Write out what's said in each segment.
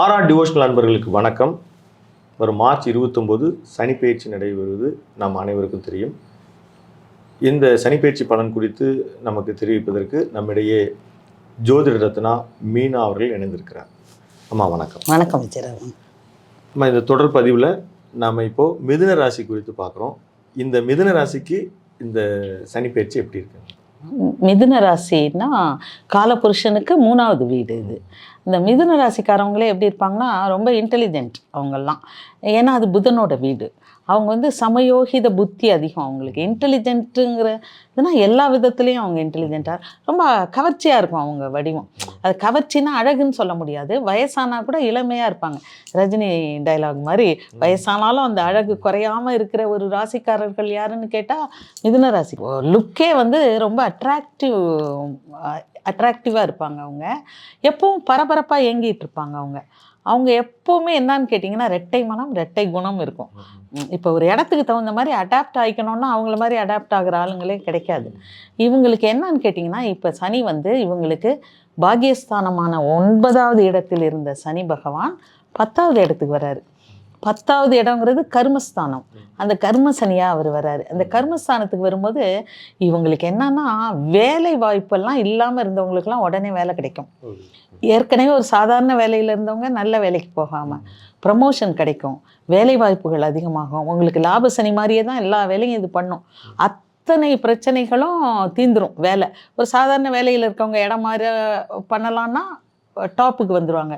RR devotional அன்பர்களுக்கு வணக்கம். வரும் மார்ச் இருபத்தொம்போது சனிப்பெயர்ச்சி நடைபெறுவது நம் அனைவருக்கும் தெரியும். இந்த சனிப்பெயர்ச்சி பலன் குறித்து நமக்கு தெரிவிப்பதற்கு நம்மிடையே ஜோதிட ரத்னா மீனா அவர்கள் இணைந்திருக்கிறார். அம்மா வணக்கம். வணக்கம் அம்மா இந்த தொடர் பதிவில் நாம் இப்போது மிதுன ராசி குறித்து பார்க்குறோம். இந்த மிதுன ராசிக்கு இந்த சனிப்பெயர்ச்சி எப்படி இருக்கு? மிதுன ராசின்னா காலபுருஷனுக்கு மூணாவது வீடு இது. இந்த மிதுன ராசிக்காரவங்களே எப்படி இருப்பாங்கன்னா ரொம்ப இன்டெலிஜென்ட் அவங்கெல்லாம். ஏன்னா அது புதனோட வீடு. அவங்க வந்து சமயோகித புத்தி அதிகம் அவங்களுக்கு. இன்டெலிஜென்ட்டுங்கிற இதுனா எல்லா விதத்துலேயும் அவங்க இன்டெலிஜென்ட்டாக ரொம்ப கவர்ச்சியாக இருக்கும் அவங்க வடிவம். அது கவர்ச்சினா அழகுன்னு சொல்ல முடியாது. வயசானா கூட இளமையாக இருப்பாங்க. ரஜினி டைலாக் மாதிரி வயசானாலும் அந்த அழகு குறையாம இருக்கிற ஒரு ராசிக்காரர்கள் யாருன்னு கேட்டால் மிதுன ராசி. லுக்கே வந்து ரொம்ப அட்ராக்டிவ் அட்ராக்டிவாக இருப்பாங்க அவங்க. எப்பவும் பரபரப்பாக இயங்கிட்டு இருப்பாங்க அவங்க. அவங்க எப்போவுமே என்னன்னு கேட்டிங்கன்னா ரெட்டை மனம் ரெட்டை குணம் இருக்கும். இப்போ ஒரு இடத்துக்கு தகுந்த மாதிரி அடாப்ட் ஆகிக்கணும்னா அவங்கள மாதிரி அடாப்ட் ஆகிற ஆளுங்களே கிடைக்காது. இவங்களுக்கு என்னன்னு கேட்டிங்கன்னா இப்போ சனி வந்து இவங்களுக்கு பாகியஸ்தானமான ஒன்பதாவது இடத்தில் இருந்த சனி பகவான் பத்தாவது இடத்துக்கு வராரு பத்தாவது இடங்கிறது கர்மஸ்தானம். அந்த கர்ம சனியாக அவர் வராரு. அந்த கர்மஸ்தானத்துக்கு வரும்போது இவங்களுக்கு என்னன்னா வேலை வாய்ப்பெல்லாம் இல்லாமல் இருந்தவங்களுக்குலாம் உடனே வேலை கிடைக்கும். ஏற்கனவே ஒரு சாதாரண வேலையில் இருந்தவங்க நல்ல வேலைக்கு போகாமல் ப்ரமோஷன் கிடைக்கும். வேலை வாய்ப்புகள் அதிகமாகும். உங்களுக்கு லாப சனி மாதிரியே தான் எல்லா வேலையும் இது பண்ணும். அத்தனை பிரச்சனைகளும் தீந்துரும் வேலை. ஒரு சாதாரண வேலையில் இருக்கவங்க இடம் மாற பண்ணலான்னா டாப்புக்கு வந்துடுவாங்க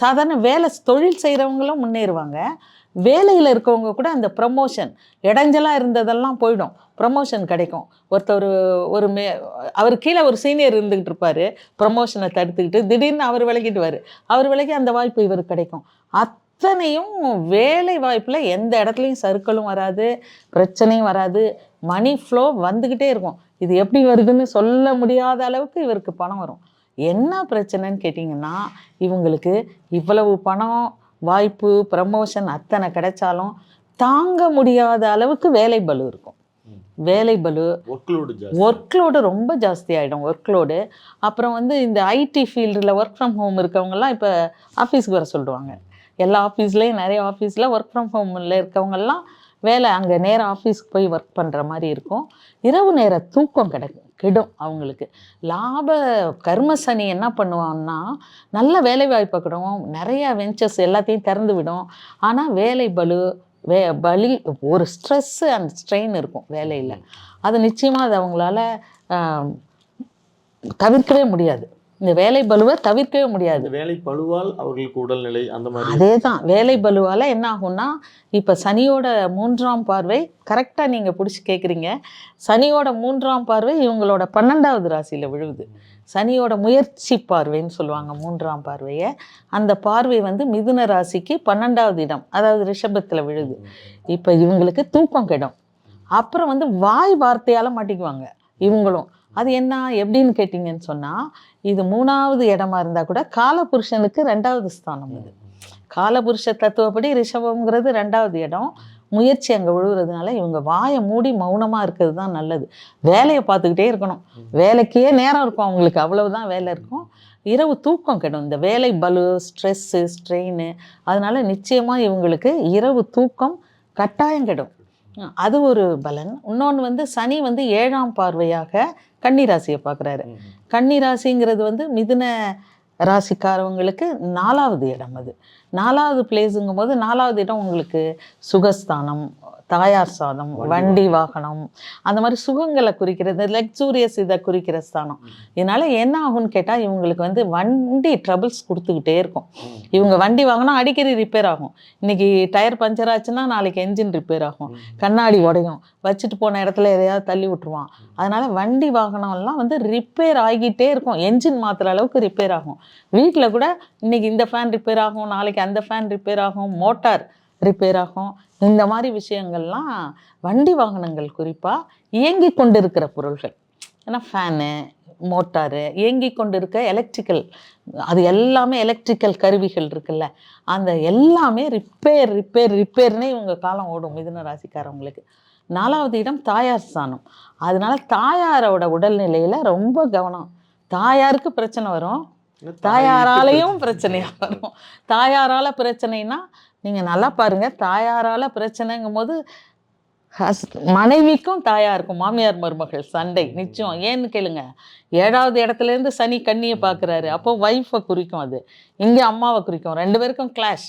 சாதாரண வேலை தொழில் செய்கிறவங்களும் முன்னேறுவாங்க. வேலையில் இருக்கவங்க கூட அந்த ப்ரமோஷன் இடைஞ்சலாக இருந்ததெல்லாம் போயிடும். ப்ரமோஷன் கிடைக்கும். ஒருத்தர் ஒரு மே அவர் கீழே ஒரு சீனியர் இருந்துக்கிட்டு இருப்பார். ப்ரமோஷனை தடுத்துக்கிட்டு திடீர்னு அவர் விலகிடுவார். அவர் விலகி அந்த வாய்ப்பு இவருக்கு கிடைக்கும். அத்தனையும் வேலை வாய்ப்பில் எந்த இடத்துலையும் சருக்களும் வராது பிரச்சனையும் வராது. மணி ஃப்ளோ வந்துக்கிட்டே இருக்கும். இது எப்படி வருதுன்னு சொல்ல முடியாத அளவுக்கு இவருக்கு பணம் வரும். என்ன பிரச்சனைன்னு கேட்டிங்கன்னா இவங்களுக்கு இவ்வளவு பணம் வாய்ப்பு ப்ரமோஷன் அத்தனை கிடைச்சாலும் தாங்க முடியாத அளவுக்கு வேலை பலு இருக்கும். வேலை பலு ஒர்க்லோடு ரொம்ப ஜாஸ்தி ஆகிடும் ஒர்க்லோடு அப்புறம் வந்து இந்த ஐடி ஃபீல்டில் ஒர்க் ஃப்ரம் ஹோம் இருக்கவங்கெல்லாம் இப்போ ஆஃபீஸ்க்கு வர சொல்லுவாங்க. எல்லா ஆஃபீஸ்லேயும் நிறைய ஆஃபீஸில் ஒர்க் ஃப்ரம் ஹோமில் இருக்கவங்கெல்லாம் வேலை அங்கே நேரம் ஆஃபீஸ்க்கு போய் ஒர்க் பண்ணுற மாதிரி இருக்கும். இரவு நேர தூக்கம் கிடைக்கும். கெடும் அவங்களுக்கு. லாப கர்ம சனி என்ன பண்ணுவான்னா நல்ல வேலை வாய்ப்பை கிடும். நிறைய வெஞ்சர்ஸ் எல்லாத்தையும் திறந்து விடும். ஆனால் வேலை பலு வே பலி ஒரு ஸ்ட்ரெஸ்ஸு அந்த ஸ்ட்ரெயின் இருக்கும் வேலையில். அது நிச்சயமாக அது அவங்களால தவிர்க்கவே முடியாது. இந்த வேலை பலுவை தவிர்க்கவே முடியாது. வேலை பழுவால் அவர்களுக்கு உடல்நிலை அந்த மாதிரி அதே தான். வேலை பலுவால் என்ன ஆகும்னா இப்போ சனியோட மூன்றாம் பார்வை கரெக்டாக நீங்கள் பிடிச்சி கேட்குறீங்க சனியோட மூன்றாம் பார்வை இவங்களோட பன்னெண்டாவது ராசியில் விழுவுது. சனியோட முயற்சி பார்வைன்னு சொல்லுவாங்க மூன்றாம் பார்வையை. அந்த பார்வை வந்து மிதுன ராசிக்கு பன்னெண்டாவது இடம் அதாவது ரிஷபத்தில் விழுது. இப்போ இவங்களுக்கு தூக்கம் கெடும். அப்புறம் வந்து வாய் வார்த்தையால் மாட்டிக்குவாங்க. இவங்களும் அது என்ன எப்படின்னு கேட்டிங்கன்னு சொன்னால் இது மூணாவது இடமா இருந்தால் கூட காலபுருஷனுக்கு ரெண்டாவது ஸ்தானம் இது காலபுருஷ தத்துவப்படி ரிஷபம்ங்கிறது ரெண்டாவது இடம். முயற்சி அங்கே விழுகிறதுனால இவங்க வாயை மூடி மௌனமாக இருக்கிறது தான் நல்லது. வேலையை பார்த்துக்கிட்டே இருக்கணும். வேலைக்கே நேரம் இருக்கும் அவங்களுக்கு அவ்வளவுதான் வேலை இருக்கும். இரவு தூக்கம் கெடும். இந்த வேலை பலு ஸ்ட்ரெஸ்ஸு ஸ்ட்ரெயின் அதனால் நிச்சயமாக இவங்களுக்கு இரவு தூக்கம் கட்டாயம் கெடும். அது ஒரு பலன். இன்னொன்று வந்து சனி வந்து ஏழாம் பார்வையாக கன்னி ராசியை பார்க்குறாரு. கன்னி ராசிங்கிறது வந்து மிதுன ராசிக்காரவங்களுக்கு நாலாவது இடம் அது. நாலாவது பிளேஸுங்கும் போது நாலாவது இடம் உங்களுக்கு சுகஸ்தானம் தாயார் சாதம் வண்டி வாகனம். அந்த மாதிரி சுகங்களை குறிக்கிறது லக்ஸூரியஸ் இதை குறிக்கிற ஸ்தானம் இதனால என்ன ஆகும்னு கேட்டால் இவங்களுக்கு வந்து வண்டி ட்ரபிள்ஸ் கொடுத்துக்கிட்டே இருக்கும். இவங்க வண்டி வாங்கினா அடிக்கடி ரிப்பேர் ஆகும். இன்னைக்கு டயர் பஞ்சர் ஆச்சுன்னா நாளைக்கு என்ஜின் ரிப்பேர் ஆகும். கண்ணாடி உடையும். வச்சுட்டு போன இடத்துல எதையாவது தள்ளி விட்டுருவான். அதனால வண்டி வாகனம் எல்லாம் வந்து ரிப்பேர் ஆகிட்டே இருக்கும். என்ஜின் மாத்துற அளவுக்கு ரிப்பேர் ஆகும். வீட்டில் கூட இன்னைக்கு இந்த ஃபேன் ரிப்பேர் ஆகும் நாளைக்கு அந்த ஃபேன் ரிப்பேர் ஆகும் மோட்டார் ரிப்பேர் ஆகும். இந்த மாதிரி விஷயங்கள்லாம் வண்டி வாகனங்கள் குறிப்பாக இயங்கி கொண்டிருக்கிற பொருள்கள். ஏன்னா ஃபேனு மோட்டாரு இயங்கி கொண்டு இருக்க எலக்ட்ரிக்கல் அது எல்லாமே எலக்ட்ரிக்கல் கருவிகள் இருக்குல்ல. அந்த எல்லாமே ரிப்பேர் ரிப்பேர் ரிப்பேர்னே இவங்க காலம் ஓடும் மிதுன ராசிக்காரவங்களுக்கு. நாலாவது இடம் தாயார் ஸ்தானம். அதனால தாயாரோட உடல்நிலையில் ரொம்ப கவனம். தாயாருக்கு பிரச்சனை வரும். தாயாராலையும் பிரச்சனையா வரும். தாயாரால பிரச்சனைனா நீங்கள் நல்லா பாருங்கள் தாயாரால் பிரச்சனைங்கும் போது ஹஸ் மனைவிக்கும் தாயாருக்கும் மாமியார் மருமகள் சண்டை நிச்சயம். ஏன்னு கேளுங்க. ஏழாவது இடத்துல இருந்து சனி கண்ணியை பார்க்குறாரு அப்போ ஒய்ஃபை குறிக்கும் அது. இங்கே அம்மாவை குறிக்கும். ரெண்டு பேருக்கும் கிளாஷ்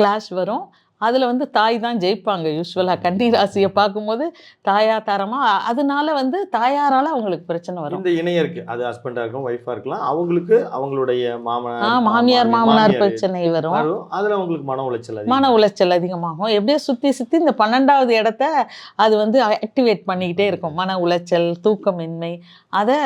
கிளாஷ் வரும். அதில் வந்து தாய் தான் ஜெயிப்பாங்க யூஸ்வலாக கன்னி ராசியை பார்க்கும்போது தாயா தரமா அதனால வந்து தாயாரால அவங்களுக்கு பிரச்சனை வரும். இந்த இணையருக்கு அது ஹஸ்பண்டா இருக்கும் ஒய்ஃபா இருக்கலாம். அவங்களுக்கு அவங்களுடைய மாமனார் மாமியார் மாமனார் பிரச்சனை வரும். அதுல அவங்களுக்கு மன உளைச்சல். மன உளைச்சல் அதிகமாகும். எப்படியோ சுற்றி சுற்றி இந்த பன்னெண்டாவது இடத்த அது வந்து ஆக்டிவேட் பண்ணிக்கிட்டே இருக்கும். மன உளைச்சல் தூக்கமின்மை அதை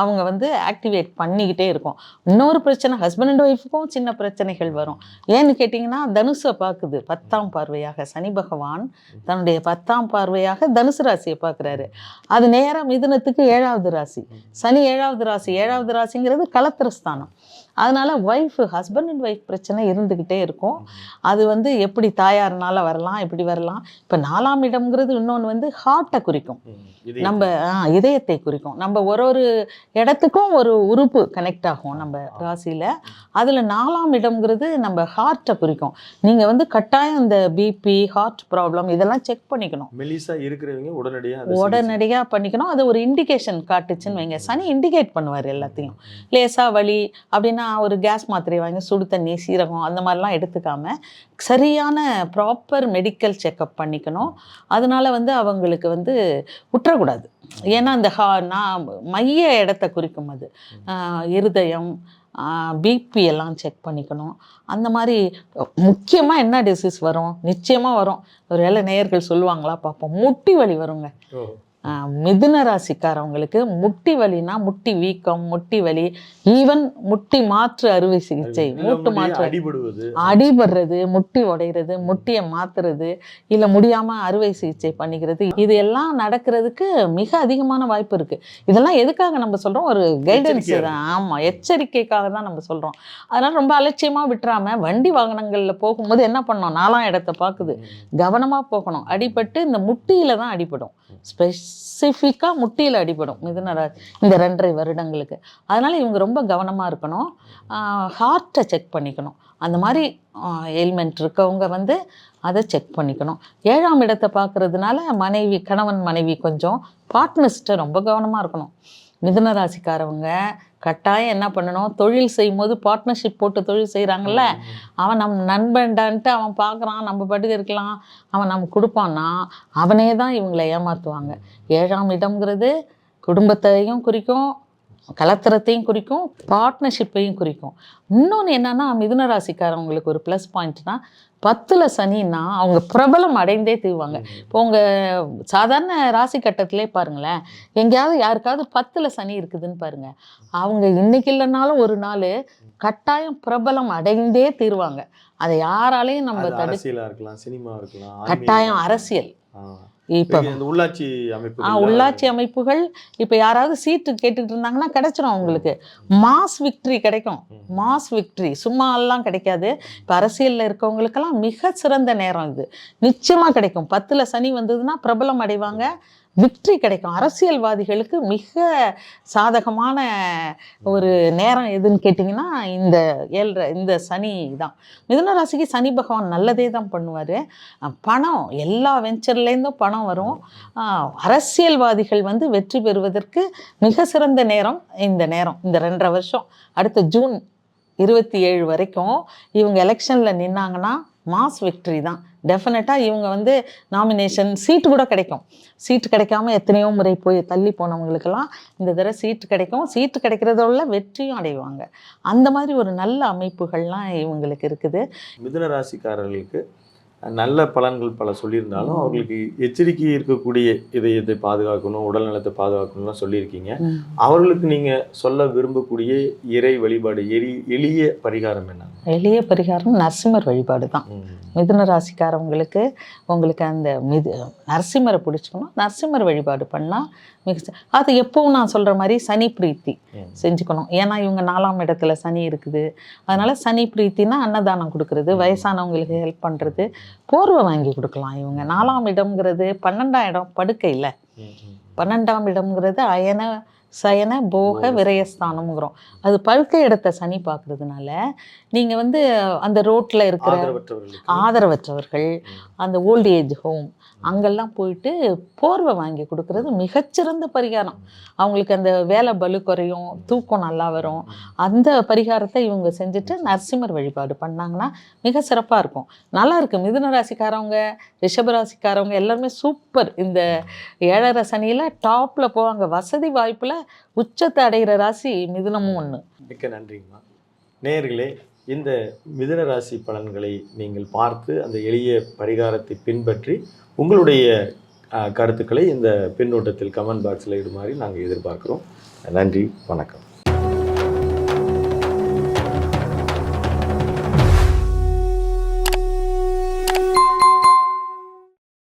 அவங்க வந்து ஆக்டிவேட் பண்ணிக்கிட்டே இருக்கும். இன்னொரு பிரச்சனை ஹஸ்பண்ட் அண்ட் ஒய்ஃபுக்கும் சின்ன பிரச்சனைகள் வரும். ஏன்னு கேட்டிங்கன்னா தனுசை பார்க்குது. பத்தாம் பார்வையாக சனி பகவான் தன்னுடைய பத்தாம் பார்வையாக தனுசு ராசியை பார்க்குறாரு. அது நேரம் மிதுனத்துக்கு ஏழாவது ராசி. சனி ஏழாவது ராசி. ஏழாவது ராசிங்கிறது கலத்திரஸ்தானம் அதனால ஒய்ஃப் ஹஸ்பண்ட் அண்ட் ஒய்ஃப் பிரச்சனை இருந்துக்கிட்டே இருக்கும். அது வந்து எப்படி தாயார்னால வரலாம் எப்படி வரலாம்? இப்போ நாலாம் இடம்ங்கிறது இன்னொன்று வந்து ஹார்ட்டை குறிக்கும். நம்ம இதயத்தை குறிக்கும். நம்ம ஒரு ஒரு இடத்துக்கும் ஒரு உறுப்பு கனெக்ட் ஆகும் நம்ம ராசியில். அதில் நாலாம் இடம்ங்கிறது நம்ம ஹார்ட்டை குறிக்கும். நீங்கள் வந்து கட்டாயம் இந்த பிபி ஹார்ட் ப்ராப்ளம் இதெல்லாம் செக் பண்ணிக்கணும். மெலிசா இருக்கிறவங்க உடனடியா அதை சிகிச்சை- உடனடியாக பண்ணிக்கணும். அது ஒரு இண்டிகேஷன் காட்டுச்சுன்னு வைங்க. சனி இண்டிகேட் பண்ணுவார் எல்லாத்தையும். லேசா வலி அப்படின்னா நான் ஒரு கேஸ் மாத்திரை வாங்கி சுடு தண்ணி சீரகம் அந்த மாதிரிலாம் எடுத்துக்காம சரியான ப்ராப்பர் மெடிக்கல் செக்கப் பண்ணிக்கணும். அதனால் வந்து அவங்களுக்கு வந்து விட்டுறக்கூடாது ஏன்னா அந்த ஹா நான் மைய இடத்த குறிக்கும் அது. இருதயம் பிபி எல்லாம் செக் பண்ணிக்கணும். அந்த மாதிரி முக்கியமாக என்ன டிசீஸ் வரும்? நிச்சயமாக வரும். ஒரு வேளை நேயர்கள் சொல்லுவாங்களா? பார்ப்போம். முட்டி வலி வருங்க. மிதுன ராசிக்காரவங்களுக்கு முட்டி வலினா முட்டி வீக்கம் முட்டி வலி ஈவன் முட்டி மாற்று அறுவை சிகிச்சை மூட்டு மாற்று அடிபடுவது. அடிபடுறது முட்டி உடைகிறது முட்டியை மாத்துறது இல்லை முடியாம அறுவை சிகிச்சை பண்ணிக்கிறது இது எல்லாம் நடக்கிறதுக்கு மிக அதிகமான வாய்ப்பு இருக்கு. இதெல்லாம் எதுக்காக நம்ம சொல்றோம்? ஒரு கைடன்ஸ் தான். ஆமா எச்சரிக்கைக்காக தான் நம்ம சொல்றோம். அதனால ரொம்ப அலட்சியமா விட்டுறாம வண்டி வாகனங்கள்ல போகும்போது என்ன பண்ணோம் நாலாம் இடத்தை பார்க்குது. கவனமா போகணும். அடிபட்டு இந்த முட்டியில தான் அடிபடும். ஸ்பெசிஃபிக்காக முட்டியில் அடிபடும். மிதுன இந்த ரெண்டரை வருடங்களுக்கு. அதனால் இவங்க ரொம்ப கவனமாக இருக்கணும். ஹார்ட்டை செக் பண்ணிக்கணும். அந்த மாதிரி எலிமெண்ட் இருக்கவங்க வந்து அதை செக் பண்ணிக்கணும். ஏழாம் இடத்தை பார்க்குறதுனால மனைவி கணவன் மனைவி கொஞ்சம் பார்ட்னர்ஸ்கிட்ட ரொம்ப கவனமாக இருக்கணும். மிதுன ராசிக்காரவங்க கட்டாயம் என்ன பண்ணணும்? தொழில் செய்யும்போது பார்ட்னர்ஷிப் போட்டு தொழில் செய்கிறாங்கல்ல அவன் நம்ம நண்பன்டான்ட்டு அவன் பார்க்குறான் நம்ம பாட்டுக்கு இருக்கலாம். அவன் நமக்கு கொடுப்பான்னா அவனே தான் இவங்களை ஏமாற்றுவாங்க ஏழாம் இடம்ங்கிறது குடும்பத்தையும் குறிக்கும் கலத்திரத்தையும் குறிக்கும் பார்ட்னர்ஷிப்பையும் குறிக்கும். இன்னொன்று என்னன்னா மிதுன ராசிக்காரவங்களுக்கு ஒரு ப்ளஸ் பாயிண்ட்னா பத்தில் சனின்னா அவங்க பிரபலம் அடைந்தே தீவாங்க இப்போ உங்கள் சாதாரண ராசி கட்டத்திலே பாருங்களேன் எங்கேயாவது யாருக்காவது பத்தில் சனி இருக்குதுன்னு பாருங்க. அவங்க இன்னைக்கு இல்லைனாலும் ஒரு நாள் கட்டாயம் பிரபலம் அடைந்தே தீருவாங்க. அதை யாராலையும் நம்ம அது தடு அரசியலா இருக்கலாம் சினிமா இருக்கலாம் கட்டாயம். அரசியல். இப்போ உள்ளாட்சி ஆ அமைப்பு உள்ளாட்சி அமைப்புகள் இப்போ யாராவது சீட்டு கேட்டுக்கிட்டு இருந்தாங்கன்னா கிடைச்சிரும் அவங்களுக்கு. மாஸ் விக்ட்ரி கிடைக்கும். மாஸ் விக்ட்ரி சும்மா எல்லாம் கிடைக்காது. இப்போ அரசியலில் இருக்கவங்களுக்கெல்லாம் மிக சிறந்த நேரம் இது. நிச்சயமாக கிடைக்கும். பத்தில் சனி வந்ததுன்னா பிரபலம் அடைவாங்க. விக்ட்ரி கிடைக்கும். அரசியல்வாதிகளுக்கு மிக சாதகமான ஒரு நேரம் எதுன்னு கேட்டிங்கன்னா இந்த ஏழ்ரை இந்த சனி தான். மிதுன ராசிக்கு சனி பகவான் நல்லதே தான் பண்ணுவார். பணம் எல்லா வெஞ்சர்லேருந்தும் பணம் வரும். அரசியல்வாதிகள் வந்து வெற்றி பெறுவதற்கு மிக சிறந்த நேரம் இந்த நேரம் இந்த ரெண்டரை வருஷம். அடுத்த ஜூன் இருபத்தி ஏழு வரைக்கும் இவங்க எலெக்ஷனில் நின்னாங்கன்னா மாஸ் விக்ட்ரி தான். டெஃபினட்டாக இவங்க வந்து நாமினேஷன் சீட்டு கூட கிடைக்கும். சீட்டு கிடைக்காம எத்தனையோ முறை போய் தள்ளி போனவங்களுக்கெல்லாம் இந்த தடவை சீட்டு கிடைக்கும். சீட்டு கிடைக்கிறதோட வெற்றியும் அடைவாங்க. அந்த மாதிரி ஒரு நல்ல அமைப்புகள்லாம் இவங்களுக்கு இருக்குது. மிதுன ராசிக்காரர்களுக்கு நல்ல பலன்கள் பல சொல்லியிருந்தாலும் அவர்களுக்கு எச்சரிக்கை இருக்கக்கூடிய இதை இதை பாதுகாக்கணும் உடல் நலத்தை பாதுகாக்கணும்லாம் சொல்லியிருக்கீங்க. அவர்களுக்கு நீங்க சொல்ல விரும்பக்கூடிய இறை வழிபாடு எரி எளிய பரிகாரம் என்ன? எளிய பரிகாரம் நரசிம்மர் வழிபாடு தான். மிதுன ராசிக்காரவங்களுக்கு உங்களுக்கு அந்த மிது நரசிம்மரை பிடிச்சிக்கணும். நரசிம்மர் வழிபாடு பண்ணால் மிக அது எப்பவும் நான் சொல்கிற மாதிரி சனி பிரீத்தி. செஞ்சுக்கணும். ஏன்னா இவங்க நாலாம் இடத்துல சனி இருக்குது. அதனால சனி பிரீத்தினா அன்னதானம் கொடுக்கறது. வயசானவங்களுக்கு ஹெல்ப் பண்ணுறது போர்வை வாங்கி கொடுக்கலாம் இவங்க. நாலாம் இடம்ங்கிறது பன்னெண்டாம் இடம் படுக்கை இல்லை. பன்னெண்டாம் இடம்ங்கிறது அயன சயன போக விரயஸ்தானம்ங்கிறோம் அது படுக்கை இடத்த சனி பார்க்கறதுனால நீங்கள் வந்து அந்த ரோட்டில் இருக்கிற ஆதரவற்றவர்கள். அந்த ஓல்ட் ஏஜ் ஹோம் அங்கெல்லாம் போயிட்டு போர்வை வாங்கி கொடுக்கறது மிகச்சிறந்த பரிகாரம். அவங்களுக்கு அந்த வேலை பலு குறையும் தூக்கம் நல்லா வரும். அந்த பரிகாரத்தை இவங்க செஞ்சுட்டு நரசிம்மர் வழிபாடு பண்ணாங்கன்னா மிக சிறப்பாக இருக்கும். நல்லா இருக்கு. மிதுன ராசிக்காரவங்க ரிஷப ராசிக்காரவங்க எல்லாருமே சூப்பர். இந்த ஏழரை சனியில் டாப்பில் போவாங்க. வசதி வாய்ப்பில் உச்சத்தை அடைகிற ராசி மிதுனமும் ஒன்று மிக்க நன்றிங்கம்மா. நேர்களே இந்த மிதுன ராசி பலன்களை நீங்கள் பார்த்து அந்த எளிய பரிகாரத்தை பின்பற்றி உங்களுடைய கருத்துக்களை இந்த பின்னூட்டத்தில் கமெண்ட் பாக்ஸில் இடுமாறி நாங்கள் எதிர்பார்க்குறோம். நன்றி வணக்கம்.